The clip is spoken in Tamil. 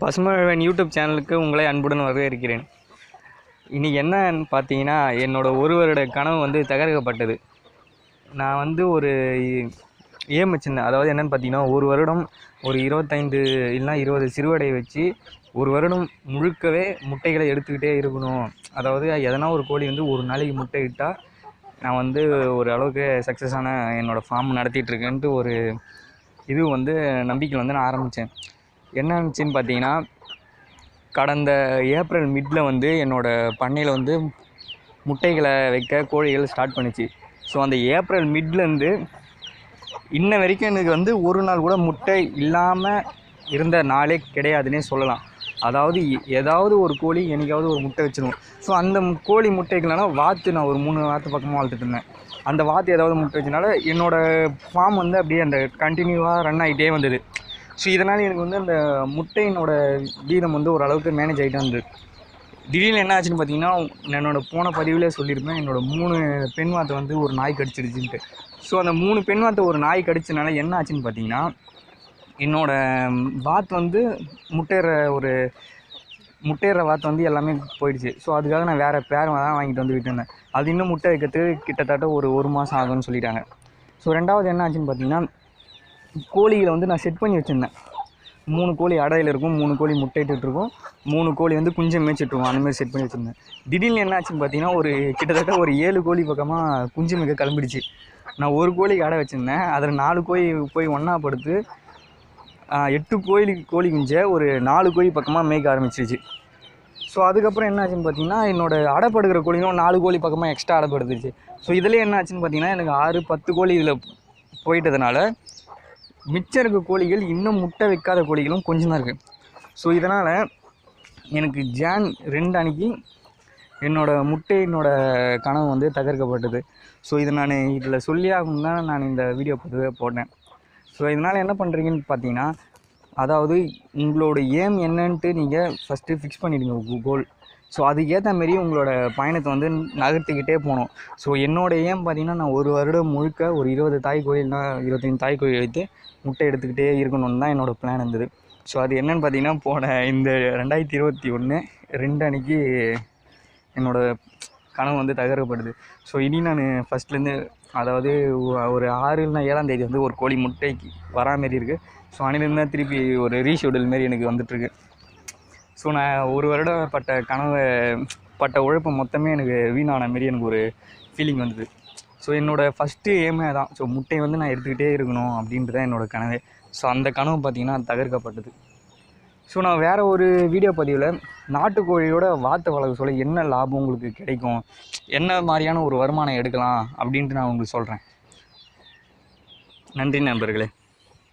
பசுமழவன் யூடியூப் சேனலுக்கு உங்களை அன்புடன் வரவேற்கிறேன். இன்றைக்கி என்னன்னு பார்த்தீங்கன்னா என்னோட ஒரு வருட கனவு வந்து தகர்க்கப்பட்டது. நான் வந்து ஒரு ஏம் வச்சுருந்தேன். அதாவது என்னென்னு பார்த்தீங்கன்னா ஒரு வருடம் ஒரு இருபத்தைந்து இல்லைனா இருபது சிறுவடை வச்சு ஒரு வருடம் முழுக்கவே முட்டைகளை எடுத்துக்கிட்டே இருக்கணும். அதாவது எதனா ஒரு கோழி வந்து ஒரு நாளைக்கு முட்டை இட்டால் நான் வந்து ஒரு அளவுக்கு சக்ஸஸான என்னோடய ஃபார்ம் நடத்திட்டுருக்கேன்ட்டு ஒரு இது வந்து நம்பிக்கை வந்து நான் ஆரம்பித்தேன் என்ன இருந்துச்சுன்னு பார்த்தீங்கன்னா கடந்த ஏப்ரல் மிட்டில் வந்து என்னோடய பண்ணையில் வந்து முட்டைகளை வைக்க கோழிகள் ஸ்டார்ட் பண்ணிச்சு. ஸோ அந்த ஏப்ரல் மிட்லேருந்து இன்ன வரைக்கும் எனக்கு வந்து ஒரு நாள் கூட முட்டை இல்லாமல் இருந்த நாளே கிடையாதுன்னே சொல்லலாம். அதாவது ஏதாவது ஒரு கோழி என்றைக்காவது ஒரு முட்டை வச்சிருவோம். ஸோ அந்த கோழி முட்டைக்குலாம் வாத்து நான் ஒரு மூணு வாத்து பக்கமாக வளர்த்துட்டு இருந்தேன். அந்த வாத்து ஏதாவது முட்டை வச்சனால என்னோடய ஃபார்ம் வந்து அப்படியே அந்த கண்டினியூவாக ரன் ஆகிட்டே வந்தது. ஸோ இதனால் எனக்கு வந்து அந்த முட்டையினோட வீதம் வந்து ஓரளவுக்கு மேனேஜ் ஆகிட்டு வந்தது திடீர்னு என்ன ஆச்சுன்னு பார்த்தீங்கன்னா என்னோட போன பதிவிலே சொல்லியிருப்பேன் என்னோடய மூணு பெண் வாத்தை வந்து ஒரு நாய் கடிச்சிடுச்சுன்ட்டு ஸோ அந்த மூணு பெண் வாத்தை ஒரு நாய் கடிச்சனால என்ன ஆச்சுன்னு பார்த்தீங்கன்னா என்னோடய வாத்து வந்து முட்டையிற ஒரு முட்டையிற வாத்து வந்து எல்லாமே போயிடுச்சு. ஸோ அதுக்காக நான் வேறு பேர் தான் வாங்கிட்டு வந்து விட்டுருந்தேன். அது இன்னும் முட்டை வைக்கிறதுக்கு கிட்டத்தட்ட ஒரு ஒரு மாதம் ஆகும்னு சொல்லிட்டாங்க. ஸோ ரெண்டாவது என்ன ஆச்சுன்னு பார்த்தீங்கன்னா கோழிகளை வந்து நான் செட் பண்ணி வச்சுருந்தேன். மூணு கோழி அடையில் இருக்கும் மூணு கோழி முட்டையிட்டுருக்கும் மூணு கோழி வந்து குஞ்சம் மேய்ச்சிட்ருக்கும் அந்த மாதிரி செட் பண்ணி வச்சுருந்தேன். திடீர்னு என்ன ஆச்சுன்னு பார்த்தீங்கன்னா ஒரு கிட்டத்தட்ட ஒரு ஏழு கோழி பக்கமாக குஞ்சு மிக கிளம்பிடுச்சு. நான் ஒரு கோழிக்கு அடை வச்சுருந்தேன். அதில் நாலு கோழி போய் ஒன்றா படுத்து எட்டு கோழி கோழி குஞ்சை ஒரு நாலு கோழி பக்கமாக மேய்க்க ஆரம்பிச்சிருச்சு. ஸோ அதுக்கப்புறம் என்ன ஆச்சுன்னு பார்த்தீங்கன்னா என்னோட அடைப்படுகிற கோழியும் நாலு கோழி பக்கமாக எக்ஸ்ட்ரா அடைப்படுத்துச்சு ஸோ இதில் என்ன ஆச்சுன்னு பார்த்தீங்கன்னா எனக்கு ஆறு பத்து கோழி இதில் போயிட்டதுனால மிச்சம் இருக்க கோழிகள் இன்னும் முட்டை வைக்காத கோழிகளும் கொஞ்சம் தான் இருக்குது ஸோ இதனால் எனக்கு ஜான் ரெண்டு அன்னைக்கு என்னோட முட்டையினோட கனவு வந்து தகர்க்கப்பட்டது. ஸோ இதை நான் இதில் சொல்லி ஆகணும் தான் நான் இந்த வீடியோ பதிவே போட்டேன். ஸோ இதனால் என்ன பண்ணுறீங்கன்னு பார்த்தீங்கன்னா அதாவது உங்களோட ஏம் என்னன்ட்டு நீங்கள் ஃபஸ்ட்டு ஃபிக்ஸ் பண்ணிவிடுங்க கோல் ஸோ அதுக்கேற்ற மாரி உங்களோட பயணத்தை வந்து நகர்த்திக்கிட்டே போகணும். ஸோ என்னோட ஏம் பார்த்தீங்கன்னா நான் ஒரு வருடம் முழுக்க ஒரு இருபது தாய் கோயில்னா இருபத்தஞ்சி தாய் கோயில் வைத்து முட்டை எடுத்துக்கிட்டே இருக்கணும்னு தான் என்னோடய பிளான் இருந்தது. ஸோ அது என்னென்னு பார்த்தீங்கன்னா போன இந்த ரெண்டாயிரத்தி இருபத்தி ஒன்று ரெண்டு அன்னைக்கு என்னோடய கனவு வந்து தகரப்படுது ஸோ இனி நான் ஃபஸ்ட்லேருந்து அதாவது ஒரு ஆறு இல்லைனா ஏழாம் தேதி வந்து ஒரு கோழி முட்டைக்கு வரா மாரி இருக்குது ஸோ அன்னிலேருந்து தான் திருப்பி ஒரு ரீஷெடியூல் மாரி எனக்கு வந்துட்டுருக்கு ஸோ நான் ஒரு வருடம் பட்ட கனவை பட்ட உழைப்பு மொத்தமே எனக்கு வீணான மாரி எனக்கு ஒரு ஃபீலிங் வந்தது. ஸோ என்னோடய ஃபஸ்ட்டு ஏமே தான் ஸோ முட்டை வந்து நான் எடுத்துக்கிட்டே இருக்கணும் அப்படின்றது தான் என்னோடய கனவு. ஸோ அந்த கனவு பார்த்திங்கன்னா தகர்க்கப்பட்டது. ஸோ நான் வேறு ஒரு வீடியோ பதிவில் நாட்டுக்கோழியோட வாத்து வளர்க்க சொல்ல என்ன லாபம் உங்களுக்கு கிடைக்கும்? என்ன மாதிரியான ஒரு வருமானம் எடுக்கலாம் அப்படின்ட்டு நான் உங்களுக்கு சொல்கிறேன் நன்றி நண்பர்களே.